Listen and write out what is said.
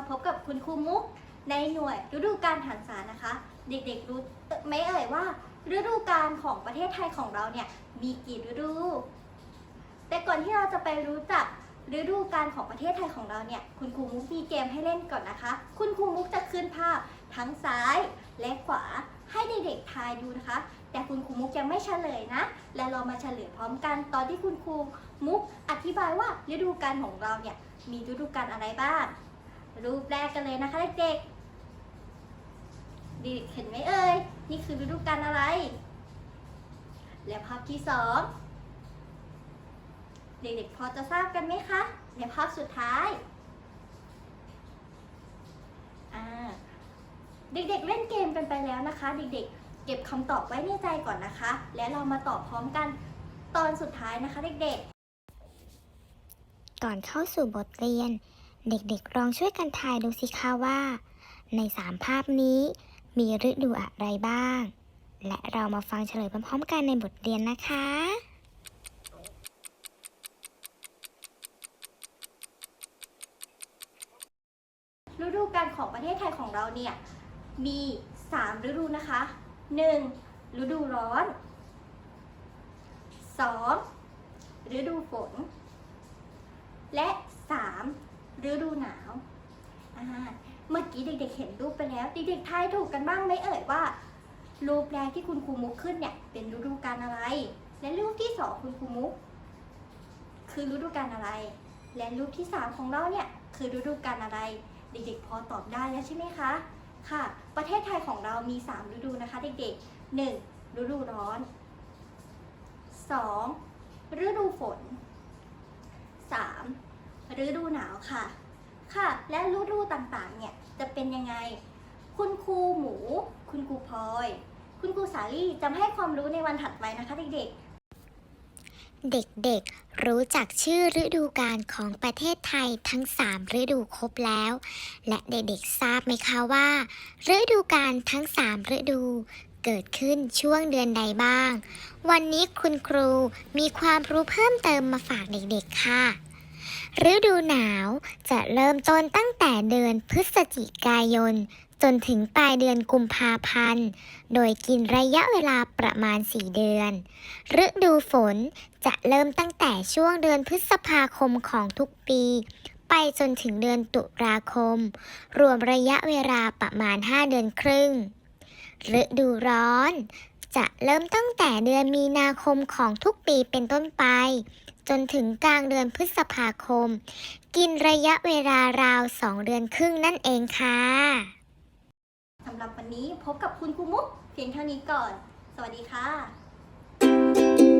าพบกับคุณครูมุกในหน่วยฤดูการหันษานะคะ เด็กๆรู้ไหมเอ่ยว่า ฤดูกาลของประเทศไทยของเราเนี่ยมีกี่ฤดู แต่ก่อนที่เราจะไปรู้จักฤดูกาลของประเทศไทยของเราเนี่ยคุณครูมุกมีเกมให้เล่นก่อนนะคะ คุณครูมุกจะขึ้นภาพทั้งซ้ายและขวาให้เด็กๆทายดูนะคะ แต่คุณครูมุกยังไม่เฉลยนะ และเรามาเฉลยพร้อมกันตอนที่คุณครูมุกอธิบายว่าฤดูกาลของเราเนี่ยมีฤดูกาลอะไรบ้าง รูปแรกกันเลยนะคะเด็กๆเด็กๆเห็นไหมเอ่ย นี่คือฤดูกาลอะไร และภาพที่สองเด็กๆพอจะทราบกันไหมคะและภาพสุดท้ายอ่าเด็กๆเล่นเกมกันไปแล้วนะคะ เด็กๆ เก็บคำตอบไว้ในใจก่อนนะคะ และเรามาตอบพร้อมกันตอนสุดท้ายนะคะ เด็กๆ ก่อนเข้าสู่บทเรียน เด็กๆลองช่วยกันทายดูสิคะว่า ในสามภาพนี้มีฤดูอะไรบ้าง และเรามาฟังเฉลยพร้อมๆกันในบทเรียนนะคะ ฤดูกาลของประเทศไทยของเราเนี่ย มี 3 ฤดูนะคะ 1. ฤดูร้อน 2. ฤดูฝน และ 3. ฤดูหนาวอ่าเมื่อกี้เด็กๆเห็นรูปไปแล้ว เด็กๆทายถูกกันบ้างไหมเอ่ยว่า รูปแรกที่คุณครูมุกขึ้นเนี่ย เป็นฤดูกาลอะไร และรูปที่สองคุณครูมุก คือฤดูกาลอะไร และรูปที่สามของเราเนี่ยคือฤดูกาลอะไร เด็กๆพอตอบได้แล้วใช่ไหมคะ ค่ะ ประเทศไทยของเรามี 3 ฤดูนะคะเด็กๆ 1. ฤดูร้อน 2. ฤดูฝน 3. ฤดูหนาวค่ะ ค่ะ และฤดูต่างๆ เนี่ยจะเป็นยังไง คุณครูหมู คุณครูพลอย คุณครูสาลี่จะให้ความรู้ในวันถัดไปนะคะเด็กๆ เด็กๆ รู้จักชื่อฤดูกาลของประเทศไทยทั้ง 3 ฤดูครบแล้ว และเด็กๆ ทราบไหมคะว่า ฤดูกาลทั้ง 3 ฤดูเกิดขึ้นช่วงเดือนใดบ้าง วันนี้คุณครูมีความรู้เพิ่มเติมมาฝากเด็กๆค่ะ ฤดูหนาวจะเริ่มต้นตั้งแต่เดือนพฤศจิกายน จนถึงปลายเดือนกุมภาพันธ์ โดยกินระยะเวลาประมาณ 4 เดือน ฤดูฝนจะเริ่มตั้งแต่ช่วงเดือนพฤษภาคมของทุกปี ไปจนถึงเดือนตุลาคม รวมระยะเวลาประมาณ 5 เดือนครึ่ง ฤดูร้อนจะเริ่มตั้งแต่เดือนมีนาคมของทุกปีเป็นต้นไป จนถึงกลางเดือนพฤษภาคม กินระยะเวลาราว 2 เดือนครึ่งนั่นเองค่ะสำหรับวันนี้พบกับคุณกูมุกเพียงเท่านี้ก่อน สวัสดีค่ะ